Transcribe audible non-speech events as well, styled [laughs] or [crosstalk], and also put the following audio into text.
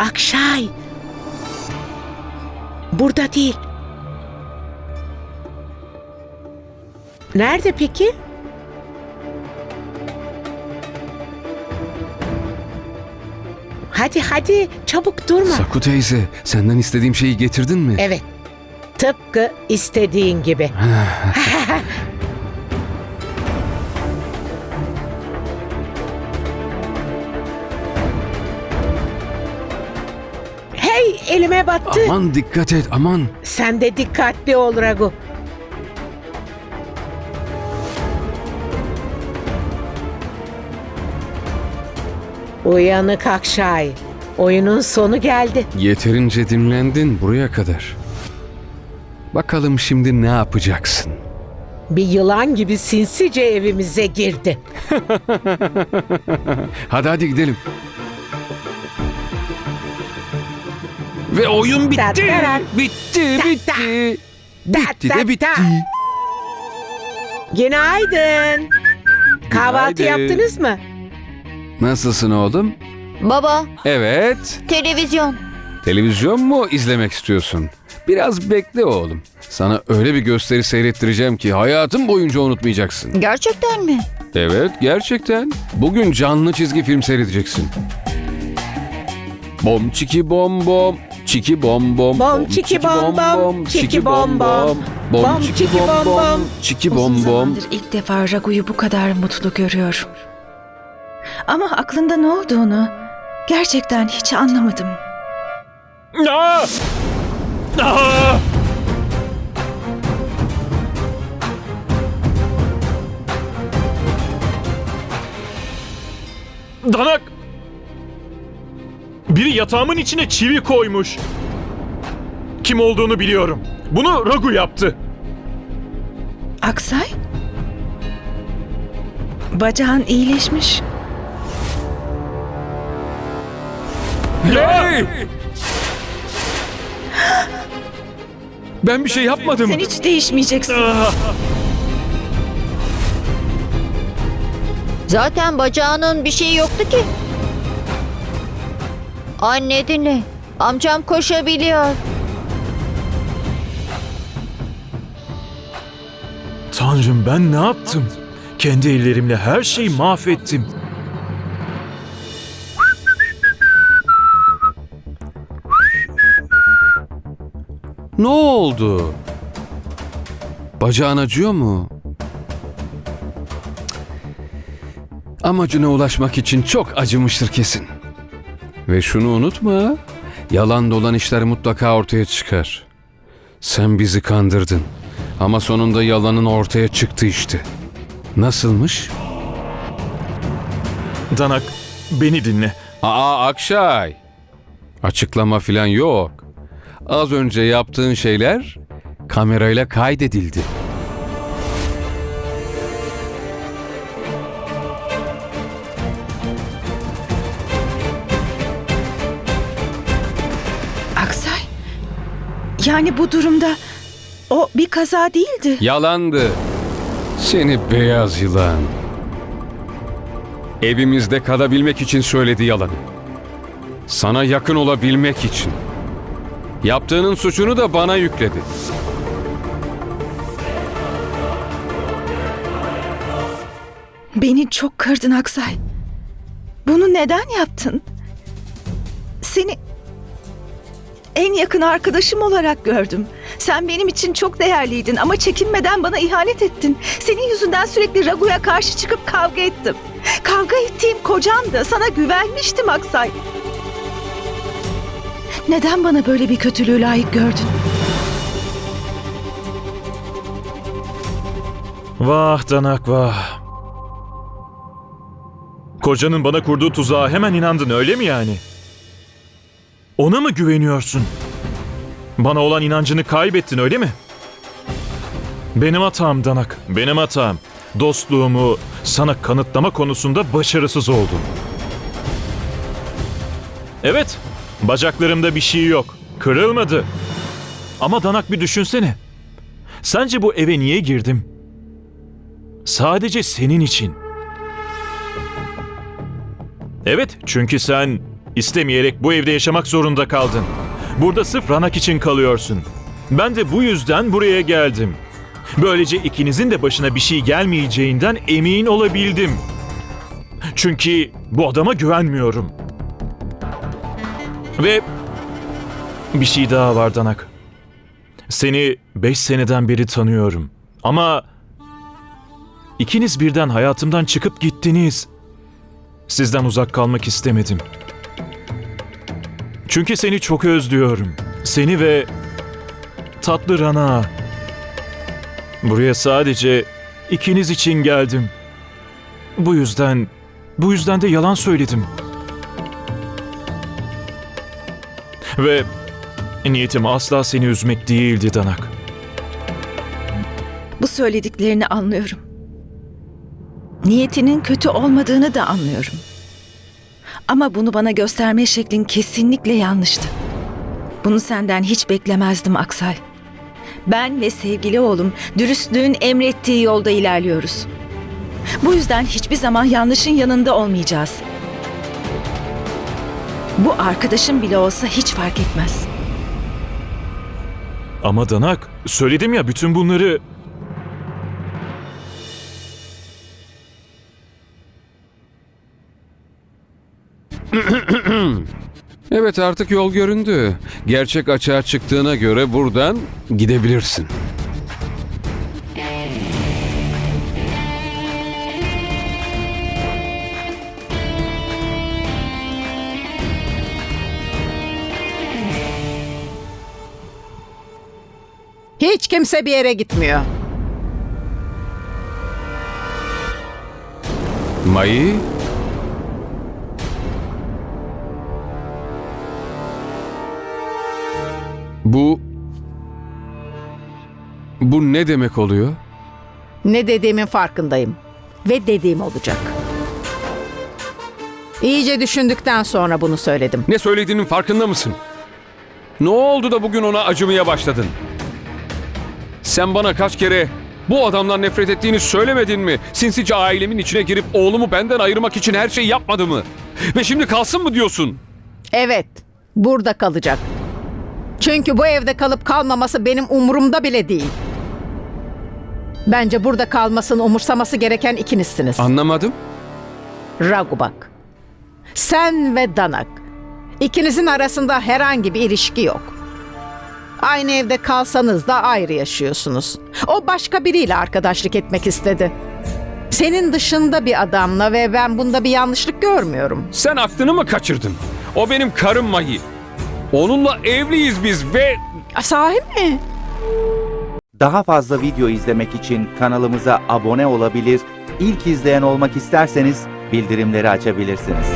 Akşay. Burada değil. Nerede peki? Hadi hadi çabuk durma. Saku teyze, senden istediğim şeyi getirdin mi? Evet. Tıpkı istediğin gibi. [laughs] elime battı. Aman dikkat et, aman. Sen de dikkatli ol Ragu. Uyanık Akşay. Oyunun sonu geldi. Yeterince dinlendin buraya kadar. Bakalım şimdi ne yapacaksın? Bir yılan gibi sinsice evimize girdi. [laughs] Hadi hadi gidelim. Ve oyun bitti. Bitti, bitti. Bitti de bitti. Günaydın. Kahvaltı Günaydın. yaptınız mı? Nasılsın oğlum? Baba, Evet. televizyon. Televizyon mu izlemek istiyorsun? Biraz bekle oğlum. Sana öyle bir gösteri seyrettireceğim ki hayatın boyunca unutmayacaksın. Gerçekten mi? Evet, gerçekten. Bugün canlı çizgi film seyredeceksin. Bom çiki bom bom, çiki bom bom. Bom çiki bom bom, çiki bom bom. Bom çiki bom bom, çiki bom bom. ilk defa Ragu'yu bu kadar mutlu görüyorum. Ama aklında ne olduğunu gerçekten hiç anlamadım. Aa! Aa! Danak! Biri yatağımın içine çivi koymuş. Kim olduğunu biliyorum. Bunu Ragu yaptı. Aksay? Bacağın iyileşmiş. Hey! Ben bir şey yapmadım. Sen hiç değişmeyeceksin. Ah! Zaten bacağının bir şeyi yoktu ki. Anne dinle. Amcam koşabiliyor. Tanrım ben ne yaptım? Kendi ellerimle her şeyi mahvettim. Ne oldu? Bacağın acıyor mu? Amacına ulaşmak için çok acımıştır kesin. Ve şunu unutma, yalan dolan işler mutlaka ortaya çıkar. Sen bizi kandırdın. Ama sonunda yalanın ortaya çıktı işte. Nasılmış? Danak beni dinle. Aa Akşay. Açıklama filan yok. Az önce yaptığın şeyler kamerayla kaydedildi. Yani bu durumda o bir kaza değildi. Yalandı. Seni beyaz yılan. Evimizde kalabilmek için söyledi yalanı. Sana yakın olabilmek için. Yaptığının suçunu da bana yükledi. Beni çok kırdın Aksay. Bunu neden yaptın? Seni en yakın arkadaşım olarak gördüm. Sen benim için çok değerliydin ama çekinmeden bana ihanet ettin. Senin yüzünden sürekli Ragu'ya karşı çıkıp kavga ettim. Kavga ettiğim kocandı. Sana güvenmiştim Aksay. Neden bana böyle bir kötülüğü layık gördün? Vah Danak vah. Kocanın bana kurduğu tuzağa hemen inandın öyle mi yani? Ona mı güveniyorsun? Bana olan inancını kaybettin öyle mi? Benim hatam Danak, benim hatam. Dostluğumu sana kanıtlama konusunda başarısız oldum. Evet, bacaklarımda bir şey yok. Kırılmadı. Ama Danak bir düşünsene. Sence bu eve niye girdim? Sadece senin için. Evet, çünkü sen istemeyerek bu evde yaşamak zorunda kaldın. Burada sırf Ranak için kalıyorsun. Ben de bu yüzden buraya geldim. Böylece ikinizin de başına bir şey gelmeyeceğinden emin olabildim. Çünkü bu adama güvenmiyorum. Ve bir şey daha var Danak. Seni beş seneden beri tanıyorum. Ama ikiniz birden hayatımdan çıkıp gittiniz. Sizden uzak kalmak istemedim. Çünkü seni çok özlüyorum. Seni ve tatlı Rana. Buraya sadece ikiniz için geldim. Bu yüzden, bu yüzden de yalan söyledim. Ve niyetim asla seni üzmek değildi Danak. Bu söylediklerini anlıyorum. Niyetinin kötü olmadığını da anlıyorum. Ama bunu bana gösterme şeklin kesinlikle yanlıştı. Bunu senden hiç beklemezdim Aksay. Ben ve sevgili oğlum dürüstlüğün emrettiği yolda ilerliyoruz. Bu yüzden hiçbir zaman yanlışın yanında olmayacağız. Bu arkadaşım bile olsa hiç fark etmez. Ama Danak, söyledim ya bütün bunları... [coughs] Evet artık yol göründü. Gerçek açığa çıktığına göre buradan gidebilirsin. Hiç kimse bir yere gitmiyor. Mayı? Bu... Bu ne demek oluyor? Ne dediğimin farkındayım. Ve dediğim olacak. İyice düşündükten sonra bunu söyledim. Ne söylediğinin farkında mısın? Ne oldu da bugün ona acımaya başladın? Sen bana kaç kere bu adamdan nefret ettiğini söylemedin mi? Sinsice ailemin içine girip oğlumu benden ayırmak için her şeyi yapmadı mı? Ve şimdi kalsın mı diyorsun? Evet, burada kalacak. Çünkü bu evde kalıp kalmaması benim umurumda bile değil. Bence burada kalmasını umursaması gereken ikinizsiniz. Anlamadım. Ragubak. Sen ve Danak. İkinizin arasında herhangi bir ilişki yok. Aynı evde kalsanız da ayrı yaşıyorsunuz. O başka biriyle arkadaşlık etmek istedi. Senin dışında bir adamla ve ben bunda bir yanlışlık görmüyorum. Sen aklını mı kaçırdın? O benim karım Mayı. Onunla evliyiz biz ve Sahi mi? Daha fazla video izlemek için kanalımıza abone olabilir, ilk izleyen olmak isterseniz bildirimleri açabilirsiniz.